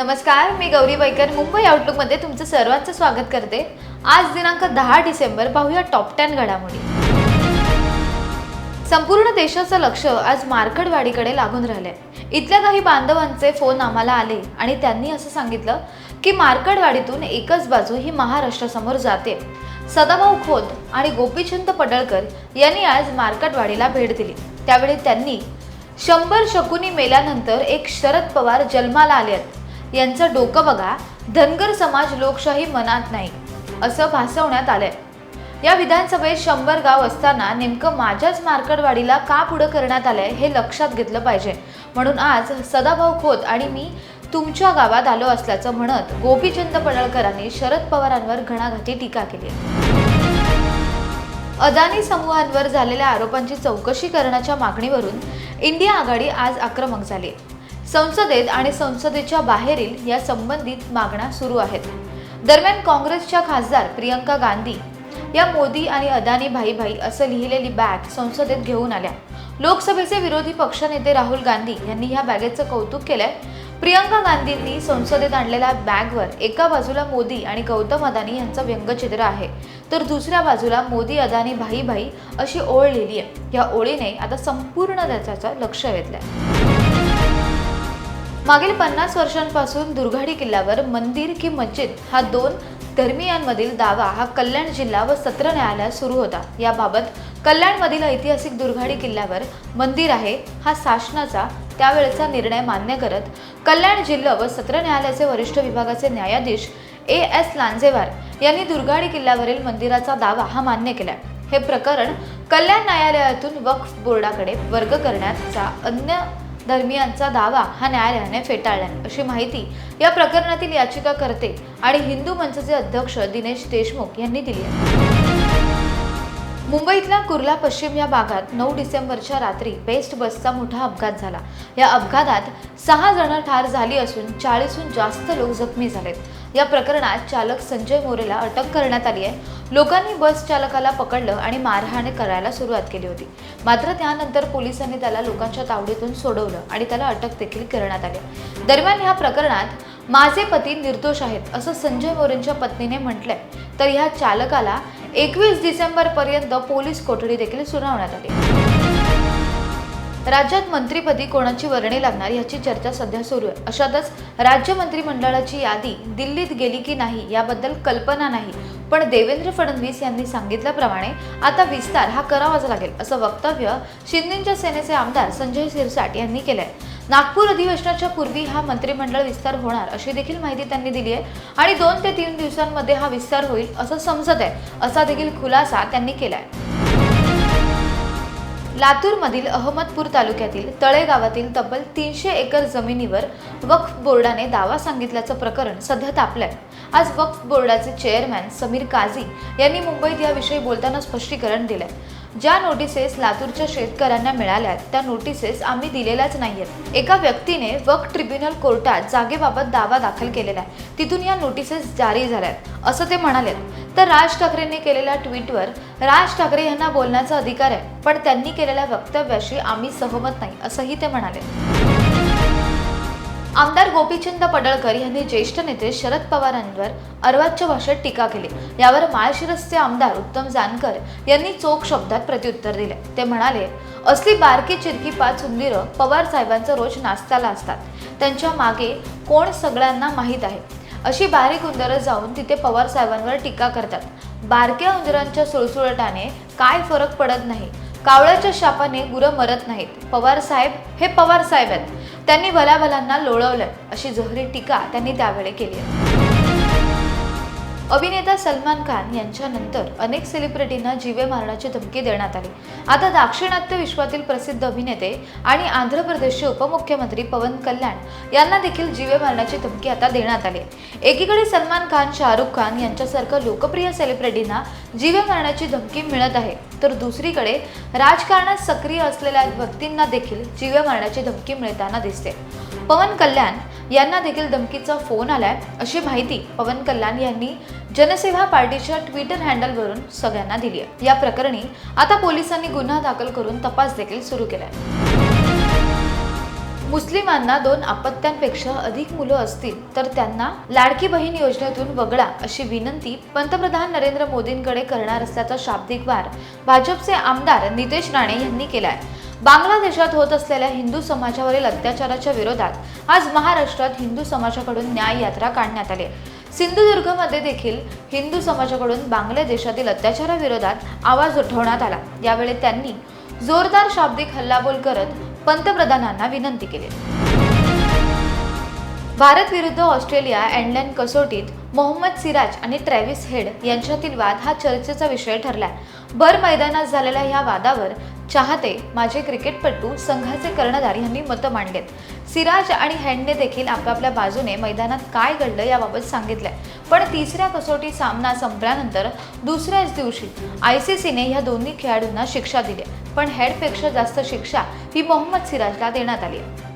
नमस्कार मी गौरी बैकर मुंबई आउटलुकमध्ये तुमचं सर्वांचं स्वागत करते. आज दिनांक दहा डिसेंबर पाहूया टॉप टेन घडामोडी. संपूर्ण देशाचं लक्ष आज मार्कडवाडीकडे लागून राहिले इथल्या काही बांधवांचे फोन आम्हाला आले आणि त्यांनी असं सांगितलं की मार्कडवाडीतून एकच बाजू ही महाराष्ट्रासमोर जाते. सदाभाऊ खोत आणि गोपीचंद पडळकर यांनी आज मार्कडवाडीला भेट दिली. त्यावेळी त्यांनी शंभर शकुनी मेल्यानंतर एक शरद पवार जन्माला आले आहेत यांचं डोकं बघा धनगर समाज लोकशाही मनात नाही असं भासवण्यात आलंय. या विधानसभेत शंभर गाव असताना नेमकं माझ्याच मार्कडवाडीला का पुढं करण्यात आलंय हे लक्षात घेतलं पाहिजे. म्हणून आज सदाभाऊ खोत आणि मी तुमच्या गावात आलो असल्याचं म्हणत गोपीचंद पडळकरांनी शरद पवारांवर घणाघाती टीका केली. अदानी समूहांवर झालेल्या आरोपांची चौकशी करण्याच्या मागणीवरून इंडिया आघाडी आज आक्रमक झाली. संसदेत आणि संसदेच्या बाहेरील या संबंधित मागण्या सुरू आहेत. दरम्यान काँग्रेसच्या खासदार प्रियंका गांधी या मोदी आणि अदानी भाई भाई असं लिहिलेली बॅग संसदेत घेऊन आल्या. लोकसभेचे विरोधी पक्षनेते राहुल गांधी यांनी ह्या बॅगेचं कौतुक केलंय. प्रियंका गांधींनी संसदेत आणलेल्या बॅगवर एका बाजूला मोदी आणि गौतम अदानी यांचं व्यंगचित्र आहे तर दुसऱ्या बाजूला मोदी अदानी भाई भाई अशी ओळ लिहिली आहे या ओळीने आता संपूर्ण देशाचं लक्ष वेधलंय. मागील पन्नास वर्षांपासून दुर्गाडी किल्ल्यावर मंदिर की मस्जिद हा दोन धर्मियांमधील दावा हा कल्याण जिल्हा व सत्र न्यायालयात सुरू होता. याबाबत कल्याणमधील ऐतिहासिक दुर्गाडी किल्ल्यावर मंदिर आहे हा शासनाचा त्यावेळेचा निर्णय मान्य करत कल्याण जिल्हा व सत्र न्यायालयाचे वरिष्ठ विभागाचे न्यायाधीश ए एस लांजेवार यांनी दुर्गाडी किल्ल्यावरील मंदिराचा दावा हा मान्य केला हे प्रकरण कल्याण न्यायालयातून वक्फ बोर्डाकडे वर्ग करण्याचा अन्य धर्मियांचा दावा हा न्यायालयाने फेटाळला अशी माहिती या प्रकरणातील याचिकाकर्ते आणि हिंदू मंचचे अध्यक्ष दिनेश देशमुख यांनी दिली आहे. मुंबईतल्या कुर्ला पश्चिम या भागात नऊ डिसेंबरच्या रात्री बेस्ट बसचा मोठा अपघात झाला. या अपघातात सहा जण ठार झाली असून चाळीसहून जास्त लोक जखमी झालेत. या प्रकरणात चालक संजय मोरेला अटक करण्यात आली आहे. लोकांनी बस चालकाला पकडलं आणि मारहाण करायला सुरुवात केली होती. मात्र त्यानंतर पोलिसांनी त्याला लोकांच्या तावडीतून सोडवलं आणि त्याला अटक देखील करण्यात आली. दरम्यान ह्या प्रकरणात माझे पती निर्दोष आहेत असं संजय मोरेंच्या पत्नीने म्हटलंय. तर ह्या चालकाला एकवीस डिसेंबरपर्यंत पोलीस कोठडी देखील सुनावण्यात आली. राज्यात मंत्रीपदी कोणाची वर्णी लागणार याची चर्चा सध्या सुरू आहे. अशातच राज्य मंत्रिमंडळाची यादी दिल्लीत गेली की नाही याबद्दल कल्पना नाही. पण देवेंद्र फडणवीस यांनी सांगितल्याप्रमाणे आता विस्तार हा करावाच लागेल असं वक्तव्य शिंदेच्या सेनेचे आमदार संजय सिरसाट यांनी केलंय. नागपूर अधिवेशनाच्या पूर्वी हा मंत्रिमंडळ विस्तार होणार अशी देखील माहिती त्यांनी दिली आहे आणि दोन ते तीन दिवसांमध्ये हा विस्तार होईल असं समजत आहे असा देखील खुलासा त्यांनी केलाय. लातूरमधील अहमदपूर तालुक्यातील तळेगावातील तब्बल तीनशे एकर जमिनीवर वक्फ बोर्डाने दावा सांगितल्याचं प्रकरण सध्या तापलंय. आज वक्फ बोर्डाचे चेअरमॅन समीर काझी यांनी मुंबईत याविषयी बोलताना स्पष्टीकरण दिलंय. ज्या नोटिसेस लातूरच्या शेतकऱ्यांना मिळाल्यात त्या नोटिसेस आम्ही दिलेल्याच नाहीयेत. एका व्यक्तीने वक ट्रिब्युनल कोर्टात जागेबाबत दावा दाखल केलेला आहे. तिथून या नोटिसेस जारी झाल्यात असं ते म्हणाले तर राज ठाकरेंनी केलेल्या ट्विटवर राज ठाकरे यांना बोलण्याचा अधिकार आहे पण त्यांनी केलेल्या वक्तव्याशी आम्ही सहमत नाही असंही ते म्हणाले. आमदार गोपीचंद पडळकर यांनी ज्येष्ठ नेते शरद पवारांवर अर्वाच्य भाषेत टीका केली. यावर माळशिरसचे आमदार उत्तम जानकर यांनी चोख शब्दात प्रत्युत्तर दिले. ते म्हणाले असली बारकी चिरकी पाच उंदीरं पवार साहेबांचं रोज नाश्त्याला असतात. त्यांच्या मागे कोण सगळ्यांना माहीत आहे? अशी बारीक उंदरं जाऊन तिथे पवार साहेबांवर टीका करतात. बारक्या उंदरांच्या सुळसुळटाने काय फरक पडत नाही? कावळ्याच्या शापाने गुरं मरत नाहीत. पवार साहेब हे पवार साहेब आहेत. त्यांनी भल्याभल्यांना लोळवलं अशी जहरी टीका त्यांनी त्यावेळी केली आहे. अभिनेता सलमान खान यांच्यानंतर अनेक सेलिब्रिटींना जीवे मारण्याची धमकी देण्यात आली. आता दाक्षिणात्य विश्वातील प्रसिद्ध अभिनेते आणि आंध्र प्रदेशचे उपमुख्यमंत्री पवन कल्याण यांना देखील जीवे मारण्याची धमकी आता देण्यात आली. एकीकडे सलमान खान शाहरुख खान यांच्यासारख्या लोकप्रिय सेलिब्रिटींना जीवे मारण्याची धमकी मिळत आहे तर दुसरीकडे राजकारणात सक्रिय असलेल्या व्यक्तींना देखील जीवे मारण्याची धमकी मिळताना दिसते. पवन कल्याण यांना देखील धमकीचा फोन आलाय अशी माहिती पवन कल्याण यांनी जनसेवा पार्टीच्या ट्विटर हँडलवरून सगळ्यांना दिली आहे. या प्रकरणी आता पोलिसांनी गुन्हा दाखल करून तपास देखील सुरू केलाय मुस्लिमांना दोन अपत्यांपेक्षा अधिक मुलं असतील तर त्यांना लाडकी बहीण योजनेतून वगळा अशी विनंती पंतप्रधान नरेंद्र मोदींकडे करणार असल्याचा शाब्दिक वार भाजपचे आमदार नितेश राणे यांनी केलाय. बांगलादेशात होत असलेल्या हिंदू समाजावरील अत्याचाराच्या विरोधात आज महाराष्ट्रात हिंदू समाजाकडून न्याय यात्रा काढण्यात आली सिंधुदुर्गमध्ये देखील हिंदू समाजाकडून बांगलादेशातील अत्याचाराविरोधात आवाज उठवण्यात आला. यावेळी त्यांनी जोरदार शाब्दिक हल्लाबोल करत पंतप्रधानांना विनंती केली. भारत विरुद्ध ऑस्ट्रेलिया अँडलँड कसोटीत मोहम्मद सिराज आणि ट्रॅव्हिस हेड यांच्यातील वाद हा चर्चेचा विषय ठरला भर मैदानात झालेल्या या वादावर चाहते माजी क्रिकेटपटू संघाचे कर्णधार यांनी मतं मांडलेत. सिराज आणि हेडने देखील आपापल्या बाजूने मैदानात काय घडलं याबाबत सांगितलंय. पण तिसऱ्या कसोटी सामना संपल्यानंतर दुसऱ्याच दिवशी आय सी सीने ह्या दोन्ही खेळाडूंना शिक्षा दिली पण हेडपेक्षा जास्त शिक्षा ही मोहम्मद सिराजला देण्यात आली आहे.